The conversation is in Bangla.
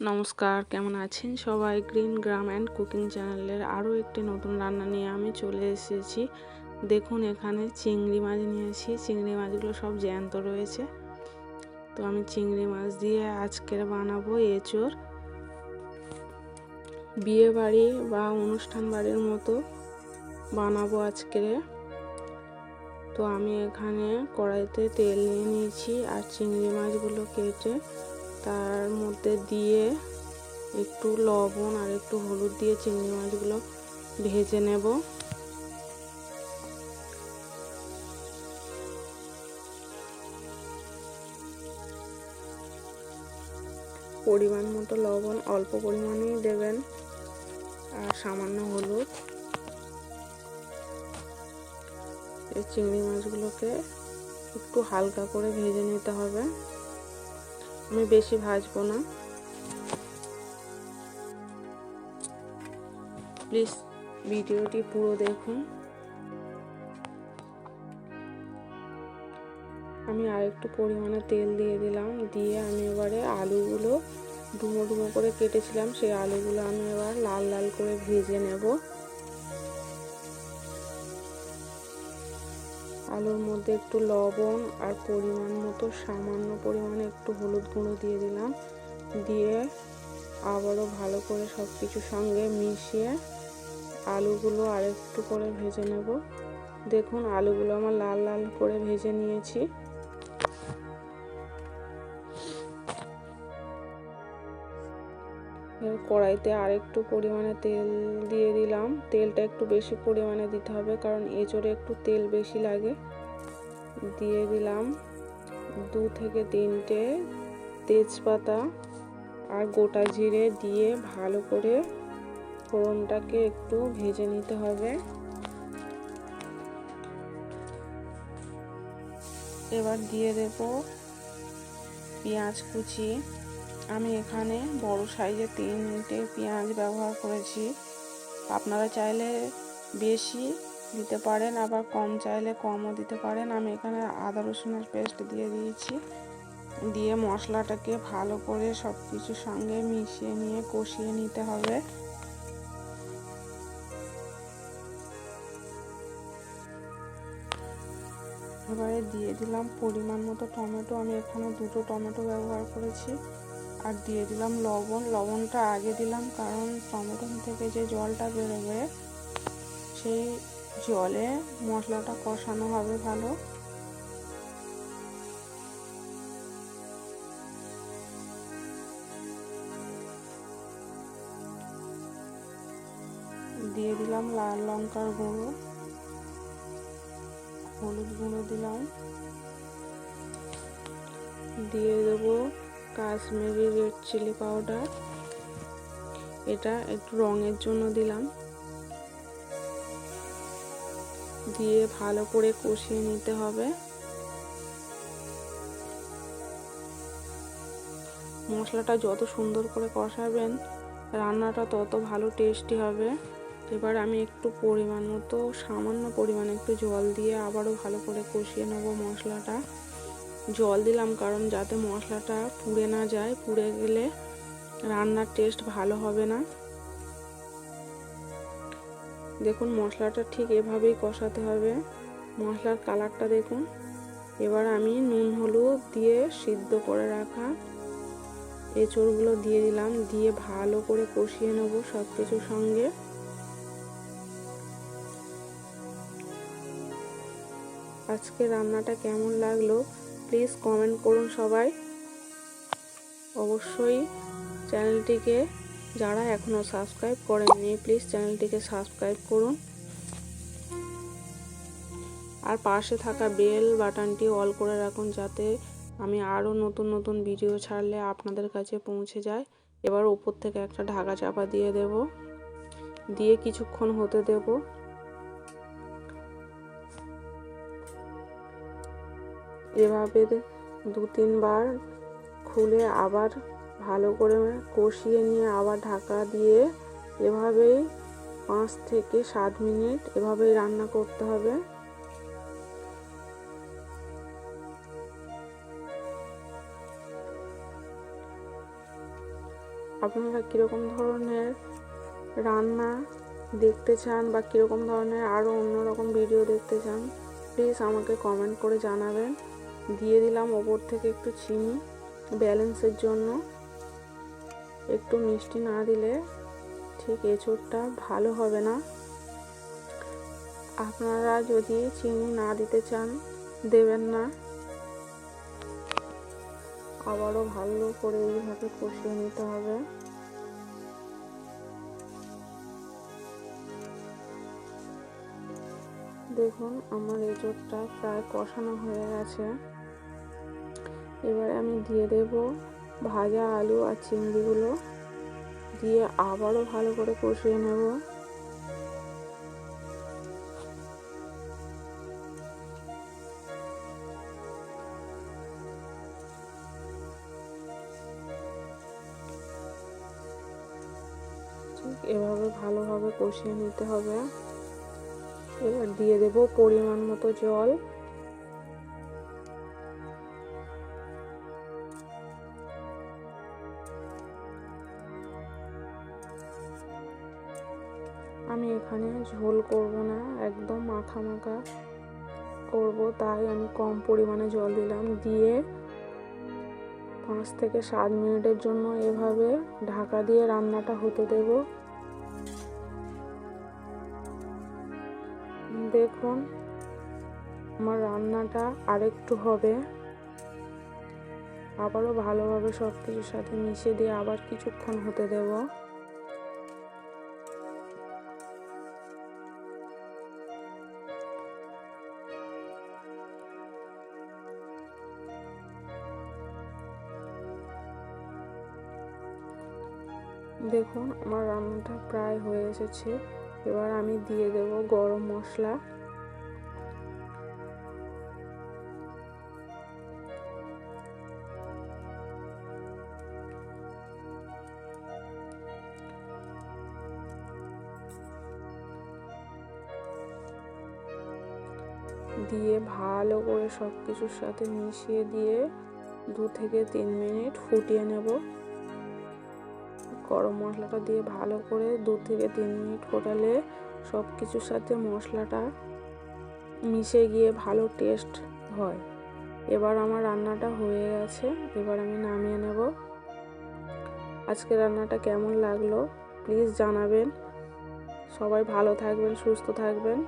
নমস্কার, কেমন আছেন সবাই? গ্রিন গ্রাম অ্যান্ড কুকিং চ্যানেলের আরও একটি নতুন রান্না নিয়ে আমি চলে এসেছি। দেখুন, এখানে চিংড়ি মাছ নিয়েছি চিংড়ি মাছগুলো সব জ্যান্ত রয়েছে। তো আমি চিংড়ি মাছ দিয়ে আজকের বানাবো এঁচোর। বিয়ে বাড়ি বা অনুষ্ঠান বাড়ির মতো বানাবো আজকের। তো আমি এখানে কড়াইতে তেল নিয়ে নিয়েছি আর চিংড়ি মাছগুলো কেটে তার মধ্যে দিয়ে একটু লবণ আর একটু হলুদ দিয়ে চিংড়ি মাছগুলো ভেজে নেব। পরিমাণ মতো লবণ, অল্প পরিমাণেই দেবেন আর সামান্য হলুদ। এই চিংড়ি মাছগুলোকে একটু হালকা করে ভেজে নিতে হবে। আমি বেশি ভাজবো না। প্লিজ ভিডিওটি পুরো দেখুন। আমি আরেকটু পরিমাণে তেল দিয়ে দিলাম। দিয়ে আমি এবারে আলুগুলো ডুমো ডুমো করে কেটেছিলাম। সেই আলুগুলো আমি এবার লাল লাল করে ভেজে নেব। আলুর মধ্যে একটু লবণ আর পরিমাণ মতো সামান্য পরিমাণে একটু হলুদ গুঁড়ো দিয়ে দিলাম। দিয়ে আবারও ভালো করে সব কিছুর সঙ্গে মিশিয়ে আলুগুলো আরেকটু করে ভেজে নেব। দেখুন, আলুগুলো আমার লাল লাল করে ভেজে নিয়েছি। কড়াইতে আরেকটু পরিমাণে তেল দিয়ে দিলাম। তেলটা একটু বেশি পরিমাণে দিতে হবে, কারণ এঁচড়ে একটু তেল বেশি লাগে। দিয়ে দিলাম দু থেকে তিনটে তেজপাতা আর গোটা জিরে দিয়ে ভালো করে ফোড়নটাকে একটু ভেজে নিতে হবে। এবার দিয়ে দেব পেঁয়াজ কুচি। আমি এখানে বড় সাইজের তিনটে পেঁয়াজ ব্যবহার করেছি। আপনারা চাইলে বেশি দিতে পারেন, আবার কম চাইলে কমও দিতে পারেন। আমি এখানে আদা রসুনের পেস্ট দিয়ে দিয়েছি। দিয়ে মশলাটাকে ভালো করে সব কিছুর সঙ্গে মিশিয়ে নিয়ে কষিয়ে নিতে হবে। এবারে দিয়ে দিলাম পরিমাণ মতো টমেটো। আমি এখানে দুটো টমেটো ব্যবহার করেছি। আর দিয়ে দিলাম লবণ। লবণটা আগে দিলাম কারণ টমেটো থেকে যে জলটা বেরোবে, সেই জলে মশলাটা কষানো হবে ভালো। দিয়ে দিলাম লাল লঙ্কার গুঁড়ো। হলুদ গুঁড়ো দিলাম। দিয়ে দেবো কাশ্মীরি রেড চিলি পাউডার এটা একটু রঙের জন্য দিলাম। দিয়ে ভালো করে কষিয়ে নিতে হবে। মশলাটা যত সুন্দর করে কষাবেন, রান্নাটা তত ভালো টেস্টি হবে। এবার আমি একটু পরিমাণ মতো, সামান্য পরিমাণে একটু জল দিয়ে আবারও ভালো করে কষিয়ে নেব মশলাটা। জল দিলাম কারণ যাতে মশলাটা পুড়ে না যায়, পুড়ে গেলে রান্নার টেস্ট ভালো হবে না। দেখুন, মশলাটা ঠিক এভাবেই কষাতে হবে। মশলার কালারটা দেখুন। এবার আমি নুন হলুদ দিয়ে সিদ্ধ করে রাখা এঁচড়গুলো দিয়ে দিলাম, দিয়ে ভালো করে কষিয়ে নেব সব কিছুর সঙ্গে। আজকে রান্নাটা কেমন লাগল? প্লিজ কমেন্ট করুন সবাই। অবশ্যই চ্যানেলটিকে যারা এখনও সাবস্ক্রাইব করেননি প্লিজ চ্যানেলটিকে সাবস্ক্রাইব করুন। আর পাশে থাকা বেল বাটনটি অল করে রাখুন যাতে আমি আরও নতুন নতুন ভিডিও ছাড়লে আপনাদের কাছে পৌঁছে যায়। এবার উপর থেকে একটা ঢাকা চাপা দিয়ে দেব। দিয়ে কিছুক্ষণ হতে দেব। এভাবে দু তিনবার খুলে আবার ভালো করে কষিয়ে নিয়ে আবার ঢাকা দিয়ে এভাবেই পাঁচ থেকে সাত মিনিট এভাবেই রান্না করতে হবে। আপনারা কীরকম ধরনের রান্না দেখতে চান বা কীরকম ধরনের আরও অন্যরকম ভিডিও দেখতে চান প্লিজ আমাকে কমেন্ট করে জানাবেন। দিয়ে দিলাম ওপর থেকে একটু চিনি ব্যালেন্সের জন্য। একটু মিষ্টি না দিলে ঠিক এঁচোড়টা ভালো হবে না। আপনারা যদি চিনি না দিতে চান, দেবেন না। আবারও ভালো করে এইভাবে কষিয়ে নিতে হবে। দেখুন, আমার এঁচোড়টা প্রায় কষানো হয়ে গেছে। এবারে আমি দিয়ে দেব ভাজা আলু আর চিংড়িগুলো। দিয়ে আবারও ভালো করে কষিয়ে নেব। এভাবে ভালোভাবে কষিয়ে নিতে হবে। এবার দিয়ে দেব পরিমাণ মতো জল। আমি এখানে ঝোল করব না, একদম মাখা মাখা করব, তাই আমি কম পরিমাণে জল দিলাম। দিয়ে পাঁচ থেকে সাত মিনিটের জন্য এভাবে ঢাকা দিয়ে রান্নাটা হতে দেব। দেখুন, আমার রান্নাটা আরেকটু হবে। আবারও ভালোভাবে সব কিছুর সাথে মিশিয়ে দিয়ে আবার কিছুক্ষণ হতে দেবো। দেখুন, আমার রান্নাটা প্রায় হয়ে এসেছে। এবার আমি দিয়ে দেব গরম মশলা। দিয়ে ভালো করে সব কিছুর সাথে মিশিয়ে দিয়ে দু থেকে তিন মিনিট ফুটিয়ে নেব। গরম মশলাটা দিয়ে ভালো করে দু থেকে তিন মিনিট ফোটালে সব কিছুর সাথে মশলাটা মিশে গিয়ে ভালো টেস্ট হয়। এবার আমার রান্নাটা হয়ে গেছে, এবার আমি নামিয়ে নেব। আজকে রান্নাটা কেমন লাগল প্লিজ জানাবেন। সবাই ভালো থাকবেন, সুস্থ থাকবেন।